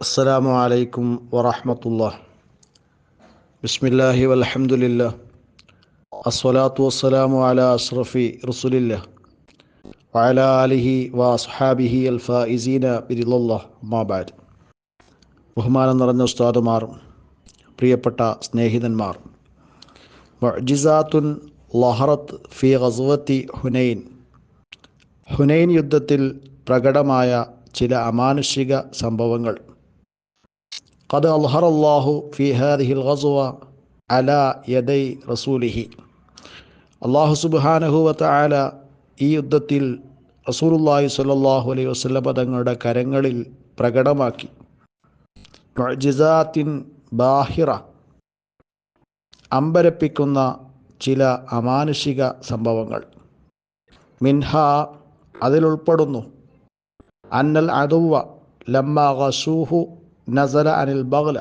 السلام عليكم ورحمة الله بسم الله والحمد لله الصلاة والسلام على أشرف رسول الله وعلى آله وأصحابه الفائزين برضا الله ما بعد ബഹുമാനം നിറഞ്ഞ ഉസ്താദുമാർ പ്രിയപ്പെട്ട സ്നേഹിതന്മാർ മുഅ്ജിസാത്തുൻ ലഹറത്ത് ഫി ഗസ്വത്തി ഹുനൈൻ ഹുനൈൻ യുദ്ധത്തിൽ പ്രകടമായ ചില അമാനുഷിക സംഭവങ്ങൾ ഖദ് അൽഹർ അള്ളാഹു ഫി ഹാദിഹിൽ ഖസ്വ അല യദൈ റസൂലിഹി അള്ളാഹു സുബാനഹുവത്ത ആല ഈ യുദ്ധത്തിൽ റസൂലുല്ലാഹി സ്വല്ലല്ലാഹു അലൈഹി വസല്ലമ തങ്ങളുടെ കരങ്ങളിൽ പ്രകടമാക്കി. ജിസാത്തിൻ ബാഹിറ അമ്പരപ്പിക്കുന്ന ചില അമാനുഷിക സംഭവങ്ങൾ. മിൻഹ അതിലുൾപ്പെടുന്നു. അന്നൽ അതുവ ലമ്മ ഖസൂഹു നസല അനിൽ ബഗ്ല.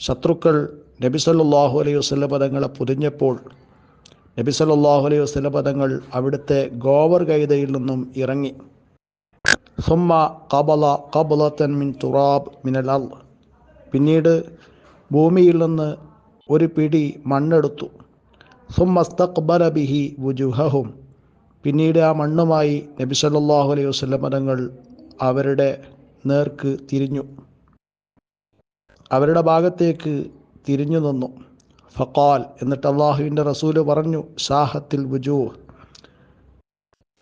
ശത്രുക്കൾ നബി സല്ലാഹു അലൈഹി വസ്ല പദങ്ങളെ പുതിഞ്ഞപ്പോൾ നബി സല്ലാഹു അലൈഹി വസ്ല പദങ്ങൾ അവിടുത്തെ ഗോവർ കൈതയിൽ നിന്നും ഇറങ്ങി. സുമ്മ കബല കബലത്തൻ മിൻ തുറാബ് മിനൽ അൽ പിന്നീട് ഭൂമിയിൽ നിന്ന് ഒരു പിടി മണ്ണെടുത്തു. സുമ്മസ്തഖ്ബല ബിഹി വുജുഹഹും. പിന്നീട് ആ മണ്ണുമായി നബി സല്ലല്ലാഹു അലൈഹി വസല്ലം പദങ്ങൾ അവരുടെ നേർക്ക് തിരിഞ്ഞു. അവരുടെ ഭാഗത്തേക്ക് തിരിഞ്ഞു നിന്നു. ഫക്കാൽ എന്നിട്ട് അള്ളാഹുവിന്റെ റസൂൽ പറഞ്ഞു ഷാഹത്തിൽ വുജൂ.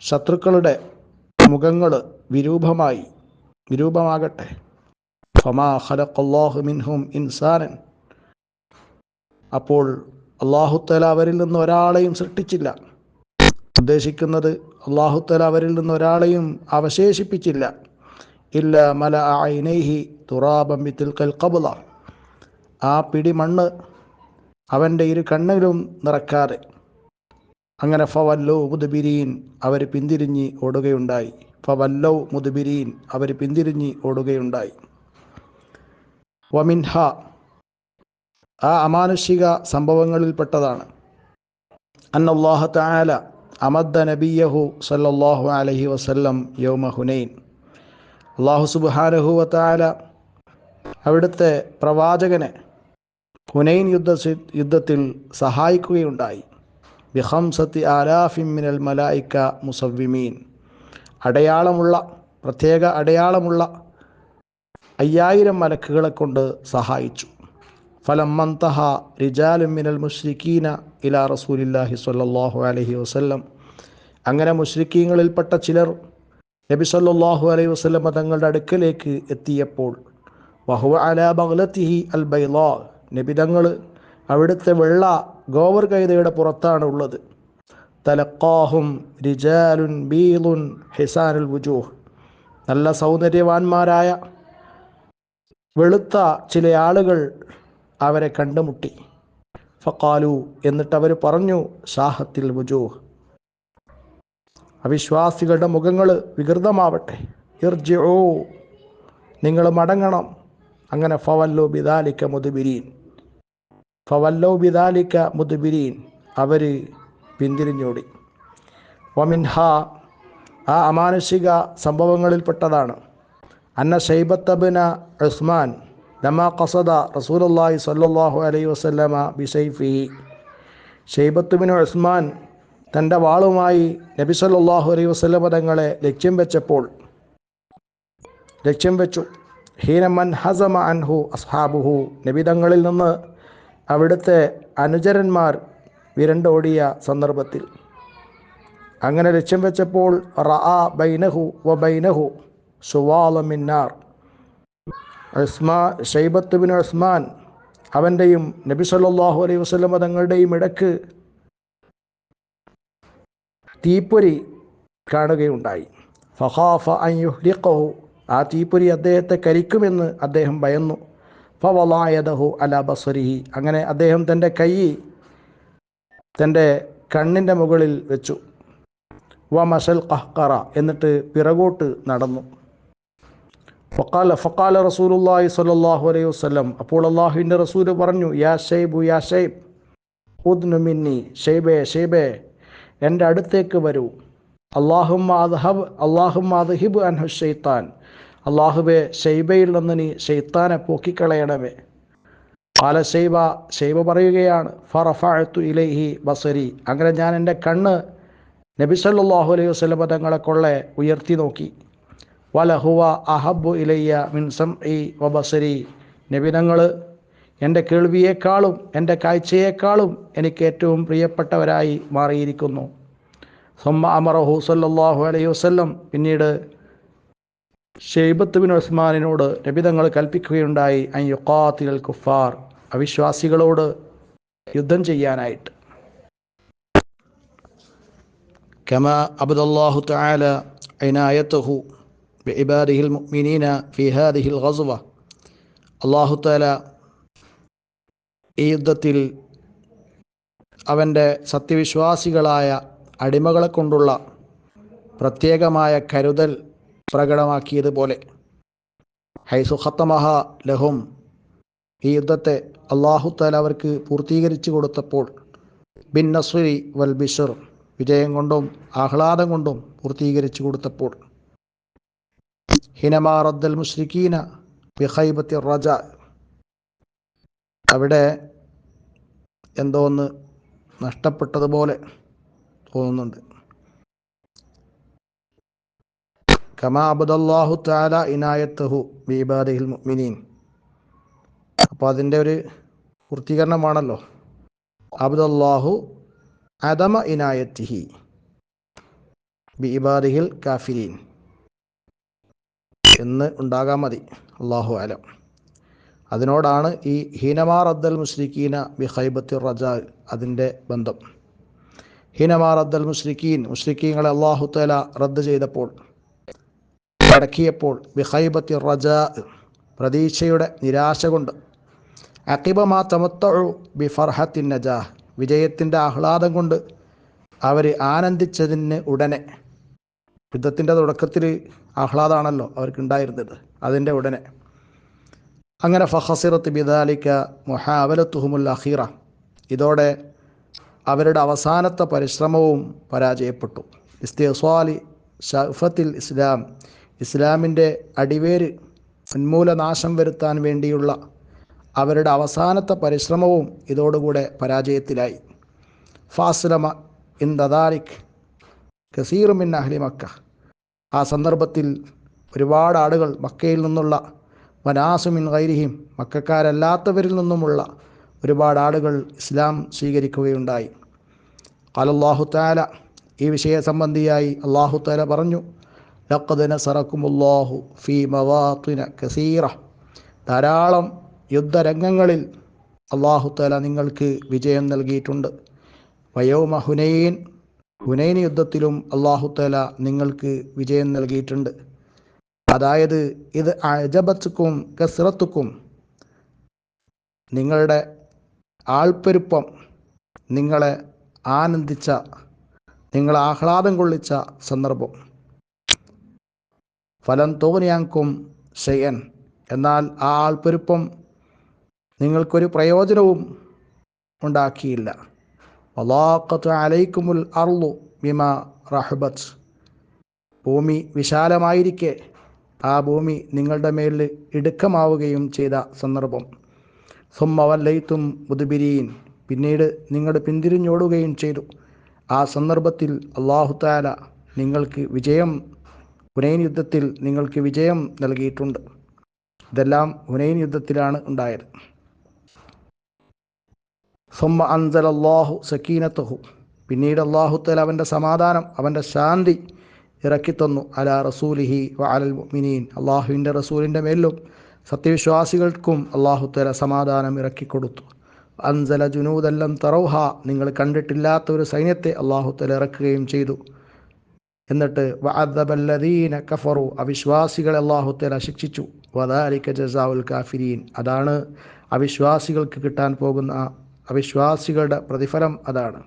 ശത്രുക്കളുടെ മുഖങ്ങൾ വിരൂപമായി വിരൂപമാകട്ടെ. ഫമാ ഖലഖല്ലാഹു മിൻഹും ഇൻസാനൻ. അപ്പോൾ അള്ളാഹുത്തല അവരിൽ നിന്ന് ഒരാളെയും സൃഷ്ടിച്ചില്ല. ഉദ്ദേശിക്കുന്നത് അള്ളാഹുത്തല അവരിൽ നിന്ന് ഒരാളെയും അവശേഷിപ്പിച്ചില്ല. ഇല്ല മല ഐനൈഹി തുറാബമ്പിത്തിൽ കബുല ആ പിടി മണ്ണ് അവന്റെ ഇരു കണ്ണിലും നിറക്കാതെ. അങ്ങനെ ഫവല്ലോ മുതുബിരീൻ അവർ പിന്തിരിഞ്ഞ് ഓടുകയുണ്ടായി. ഫവല്ലോ മുതുബിരീൻ അവർ പിന്തിരിഞ്ഞ് ഓടുകയുണ്ടായി. വമിൻഹ ആ അമാനുഷിക സംഭവങ്ങളിൽപ്പെട്ടതാണ് അന്നല്ലാഹ താല അമദ്ദ നബിയഹു സല്ലാഹു അലഹി വസല്ലം യോമ ഹുനൈൻ. അള്ളാഹു സുബ്ഹാനഹു വതആല അവിടുത്തെ പ്രവാചകനെ ഹുനൈൻ യുദ്ധ യുദ്ധത്തിൽ സഹായിക്കുകയുണ്ടായി. ബിഹംസത്തി ആലാഫിൻ മിനൽ മലായിക്ക മുസവ്വിമീൻ. അടയാളമുള്ള പ്രത്യേക അടയാളമുള്ള അയ്യായിരം മലക്കുകളെ കൊണ്ട് സഹായിച്ചു. ഫലമ്മന്തഹ റിജാലുമിനൽ മുഷ്രിഖീന ഇലാ റസൂലില്ലാഹി സ്വല്ലല്ലാഹു അലൈഹി വസല്ലം. അങ്ങനെ മുഷ്രിഖീങ്ങളിൽപ്പെട്ട ചിലർ നബി സല്ലല്ലാഹു അലൈഹി വസല്ലം തങ്ങളുടെ അടുക്കലേക്ക് എത്തിയപ്പോൾ വഹുവ അലാ ബഗ്ലത്തിഹി അൽ ബൈലാ നിബിതങ്ങൾ അവിടുത്തെ വെള്ള ഗോവർ കൈതയുടെ പുറത്താണ് ഉള്ളത്. തലക്കാഹും റിജാലുൻ ബീലുൻ ഹിസാനുൽ വുജൂഹ്. നല്ല സൗന്ദര്യവാന്മാരായ വെളുത്ത ചില ആളുകൾ അവരെ കണ്ടുമുട്ടി. ഫക്കാലു എന്നിട്ട് അവർ പറഞ്ഞു ഷാഹത്തിൽ വുജൂഹ്. അവിശ്വാസികളുടെ മുഖങ്ങൾ വികൃതമാവട്ടെ. ഇർജിഓ നിങ്ങൾ മടങ്ങണം. അങ്ങനെ ഫവല്ലോ ബിദാലിക്ക മുതുബിരീൻ. ഫവല്ലോ ബിദാലിക്ക മുതുബിരീൻ അവർ പിന്തിരിഞ്ഞോടി. വമിൻഹ ആ അമാനുഷിക സംഭവങ്ങളിൽപ്പെട്ടതാണ്. അന്ന ഷൈബത്തബിന ഉസ്മാൻ ലമാ ഖസദ റസൂലുള്ളാഹി സ്വല്ലല്ലാഹു അലൈഹി വസല്ലമ ബിസൈഫി ഷെയ്ബത്തുബിന് ഉസ്മാൻ തന്റെ വാളുമായി നബി സല്ലാഹു അലൈഹി വസല്ലമ തങ്ങളെ ലക്ഷ്യം വെച്ചപ്പോൾ ലക്ഷ്യം വെച്ചു. ഹീനമൻ ഹസമ അൻഹു അസ്ഹാബുഹു. നിബിതങ്ങളിൽ നിന്ന് അവിടുത്തെ അനുചരന്മാർ വിരണ്ടോടിയ സന്ദർഭത്തിൽ. അങ്ങനെ ലക്ഷ്യം വെച്ചപ്പോൾ റഅ ബൈനഹു വ ബൈനഹു സുവാലമിന്നാർ ഉസ്മാ ഷൈബത്ത് ബിൻ ഉസ്മാൻ അവന്റെയും നബി സല്ലല്ലാഹു അലൈഹി വസ്ലമ തങ്ങളുടെയും ഇടയ്ക്ക് തീപ്പൊരി കാണുകയുണ്ടായി. ഫഹാഫ അൻ യുഹ്രിഖഹു ആ തീപ്പൊരി അദ്ദേഹത്തെ കരിക്കുമെന്ന് അദ്ദേഹം ഭയന്നു. ഫവലായദഹു അല ബസരിഹി അങ്ങനെ അദ്ദേഹം തന്റെ കൈ തന്റെ കണ്ണിന്റെ മുകളിൽ വെച്ചു. വ മഷൽ കഹ്കറ എന്നിട്ട് പിറകോട്ട് നടന്നു. ഫക്കാല ഫക്കാല റസൂലുല്ലാഹി സ്വല്ലല്ലാഹു അലൈഹി വസ്ലം അപ്പോൾ അള്ളാഹുവിന്റെ റസൂൽ പറഞ്ഞു യാ ഷെയ്ബു യാ ഷെയ്ബ് ഉദ്നു മിന്നി ഷെയ്ബേ ഷെയ്ബേ എന്റെ അടുത്തേക്ക് വരൂ. അള്ളാഹുമ്മ അദ്ഹബ് അള്ളാഹുമ്മ അദ്ഹിബ് അൻഹു ഷെയ്ത്താൻ അള്ളാഹുബെ ഷെയ്ബയിൽ നിന്ന് നീ ഷെയ്ത്താനെ പോക്കിക്കളയണമേ. ആല ഷെയ്ബ ഷെയ്ബ പറയുകയാണ് ഫറഫഅത്തു ഇലൈഹി ബസരി. അങ്ങനെ ഞാൻ എന്റെ കണ്ണ് നബി സല്ലല്ലാഹു അലൈഹി വസ്ലമ തങ്ങളെ കൊള്ളെ ഉയർത്തി നോക്കി. വലഹുവ അഹബു ഇലയ്യ മിൻസം ഇ വ ബസരി. നബിനങ്ങൾ എന്റെ കേൾവിയേക്കാളും എന്റെ കാഴ്ചയേക്കാളും എനിക്ക് ഏറ്റവും പ്രിയപ്പെട്ടവരായി മാറിയിരിക്കുന്നു. സൊമ്മ അമറഹു സല്ലല്ലാഹു അലൈഹി വസല്ലം പിന്നീട് ഷെയ്ബത്ത് ബിൻ ഉസ്മാനിനോട് രബിതങ്ങൾ കൽപ്പിക്കുകയുണ്ടായി അൻ കുഫാർ അവിശ്വാസികളോട് യുദ്ധം ചെയ്യാനായിട്ട്. കമ അബ്ദുല്ലാഹു തആല ഇനായത്തുഹു ബിഇബാദിഹിൽ മുഅ്മിനീന ഫീ ഹാദിഹിൽ ഗസ്വ. അല്ലാഹു തആല ഈ യുദ്ധത്തിൽ അവന്റെ സത്യവിശ്വാസികളായ അടിമകളെ കൊണ്ടുള്ള പ്രത്യേകമായ കരുതൽ പ്രകടമാക്കിയതുപോലെ. ഹൈസു ഖത്തമഹ ലഹും ഈ യുദ്ധത്തെ അള്ളാഹുത്താൽ അവർക്ക് പൂർത്തീകരിച്ചു കൊടുത്തപ്പോൾ ബിൻ നസ്വരി വൽ ബിഷർ വിജയം കൊണ്ടും ആഹ്ലാദം കൊണ്ടും പൂർത്തീകരിച്ചു കൊടുത്തപ്പോൾ. ഹിനമാ റദ്ദൽ മുഷ്രിഖീന ബിഹൈബത്തി റജ. അവിടെ എന്തോ ഒന്ന് നഷ്ടപ്പെട്ടതുപോലെ തോന്നുന്നുണ്ട്. കമാ ബിബാദിഹിൽ മുഅ്മിനീൻ. അതിന്റെ ഒരു പൂർത്തീകരണമാണല്ലോ. അബ്ദുല്ലാഹു അദമ ഇനായത്തിഹി ബിബാദിഹിൽ കാഫിരീൻ. എന്ന് ഉണ്ടാകാൻ മതി. അള്ളാഹു അലം. അതിനോടാണ് ഈ ഹീനമാർ അബ്ദൽ മുസ്ലിഖീന ബി ഹൈബത്തി റജാ അതിന്റെ ബന്ധം. ഹീനമാർ അബ്ദൽ മുസ്ലിഖീൻ മുസ്ലിഖീങ്ങളെ അള്ളാഹു തല റദ്ദ് ചെയ്തപ്പോൾ അടക്കിയപ്പോൾ ബിഹൈബത്തി റജ പ്രതീക്ഷയുടെ നിരാശ കൊണ്ട് അക്കിബമാ തമത്തഴു ബി ഫർഹത്തിൻ നജാഹ് വിജയത്തിന്റെ ആഹ്ലാദം കൊണ്ട് അവർ ആനന്ദിച്ചതിന് ഉടനെ. യുദ്ധത്തിന്റെ തുടക്കത്തിൽ ആഹ്ലാദമാണല്ലോ അവർക്കുണ്ടായിരുന്നത് അതിന്റെ ഉടനെ. അങ്ങനെ ഫഹസിറത്ത് ബിദാലിക്ക മൊഹാവലത്തുഹുമുൽ അഹീറ ഇതോടെ അവരുടെ അവസാനത്തെ പരിശ്രമവും പരാജയപ്പെട്ടു. ഇസ്തിസ്വാലി ഷഫത്തിൽ ഇസ്ലാം ഇസ്ലാമിന്റെ അടിവേര് ഉന്മൂലനാശം വരുത്താൻ വേണ്ടിയുള്ള അവരുടെ അവസാനത്തെ പരിശ്രമവും ഇതോടുകൂടെ പരാജയത്തിലായി. ഫാസ്ലമ ഇൻ ദദാരിഖ് കസീറുമിൻ അഹ്ലി മക്ക. ആ സന്ദർഭത്തിൽ ഒരുപാട് ആളുകൾ മക്കയിൽ നിന്നുള്ള വനാസുമിൻ ഗൈരിഹിം മക്കാരല്ലാത്തവരിൽ നിന്നുമുള്ള ഒരുപാട് ആളുകൾ ഇസ്ലാം സ്വീകരിക്കുകയുണ്ടായി. അലല്ലാഹു താല ഈ വിഷയ സംബന്ധിയായി അള്ളാഹു താല പറഞ്ഞു ലഖദ് നസറക്കുമുല്ലാഹു ഫി മവാത്തിന കസീറ. ധാരാളം യുദ്ധരംഗങ്ങളിൽ അള്ളാഹു താല നിങ്ങൾക്ക് വിജയം നൽകിയിട്ടുണ്ട്. വയോമ ഹുനൈൻ ഹുനൈൻ യുദ്ധത്തിലും അള്ളാഹു താല നിങ്ങൾക്ക് വിജയം നൽകിയിട്ടുണ്ട്. അതായത് ഇത് അജബത്തുക്കും കസിറത്തുക്കും നിങ്ങളുടെ ആൾപ്പെരുപ്പം നിങ്ങളെ ആനന്ദിച്ച നിങ്ങളെ ആഹ്ലാദം കൊള്ളിച്ച സന്ദർഭം. ഫലം തോന്നിയാങ്കും ഷെയ്യൻ എന്നാൽ ആ ആൾപ്പെരുപ്പം നിങ്ങൾക്കൊരു പ്രയോജനവും ഉണ്ടാക്കിയില്ല. വലാഖത്ത് അലൈക്കുമുൽ അർലു ബിമ റഹബത്ത് ഭൂമി വിശാലമായിരിക്കെ. ആ ഭൂമി നിങ്ങളുടെ മേലിൽ ഇടുക്കമാവുകയും ചെയ്ത സന്ദർഭം. സുമ്മവല്ലയിത്തും മുതുബിരീൻ. പിന്നീട് നിങ്ങൾ പിന്തിരിഞ്ഞോടുകയും ചെയ്തു. ആ സന്ദർഭത്തിൽ അള്ളാഹുത്താല നിങ്ങൾക്ക് വിജയം ഹുനൈൻ യുദ്ധത്തിൽ നിങ്ങൾക്ക് വിജയം നൽകിയിട്ടുണ്ട്. ഇതെല്ലാം ഹുനൈൻ യുദ്ധത്തിലാണ് ഉണ്ടായത്. സൊമ്മ അൻസൽ അള്ളാഹു സക്കീനത്തഹു പിന്നീട് അള്ളാഹുത്തൽ അവന്റെ സമാധാനം അവന്റെ ശാന്തി ഇറക്കിത്തന്നു. അല റസൂലിഹി വ അലൽ മുഅ്മിനീൻ. അള്ളാഹുവിന്റെ റസൂലിന്റെ മേലും സത്യവിശ്വാസികൾക്കും അള്ളാഹുത്തല തല സമാധാനം ഇറക്കിക്കൊടുത്തു. അൻസല ജുനൂദല്ലം തറൗഹ. നിങ്ങൾ കണ്ടിട്ടില്ലാത്ത ഒരു സൈന്യത്തെ അള്ളാഹു തല ഇറക്കുകയും ചെയ്തു. എന്നിട്ട് വഅദബല്ലദീന കഫറു. അവിശ്വാസികളെ അള്ളാഹുത്തേല തല ശിക്ഷിച്ചു. വദാലിക ജസാഉൽ കാഫിരീൻ. അതാണ് അവിശ്വാസികൾക്ക് കിട്ടാൻ പോകുന്ന അവിശ്വാസികളുടെ പ്രതിഫലം അതാണ്.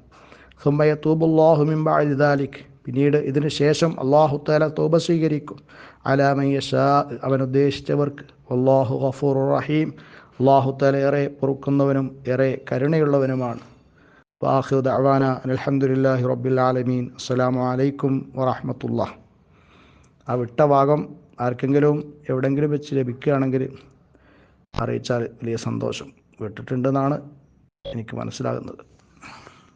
സുമ്മയ തൂബുല്ലാഹു മിംബാലിദാലിക് പിന്നീട് ഇതിനു ശേഷം അള്ളാഹുത്തേല താല തോബ സ്വീകരിക്കും. അലാമയ്യഷാ അവൻ ഉദ്ദേശിച്ചവർക്ക്. അള്ളാഹു ഗഫൂർ റഹീം. അള്ളാഹുത്തേല താല ഏറെ പൊറുക്കുന്നവനും ഏറെ കരുണയുള്ളവനുമാണ്. വാഹു ദഅവാന അലഹമുല്ലാഹി റബ്ബിൽ ആലമീൻ അസ്സലാമു അലൈക്കും വറഹമത്തുള്ള ആ വിട്ട ഭാഗം ആർക്കെങ്കിലും എവിടെയെങ്കിലും വെച്ച് ലഭിക്കുകയാണെങ്കിൽ അറിയിച്ചാൽ വലിയ സന്തോഷം. വിട്ടിട്ടുണ്ടെന്നാണ് എനിക്ക് മനസ്സിലാകുന്നത്.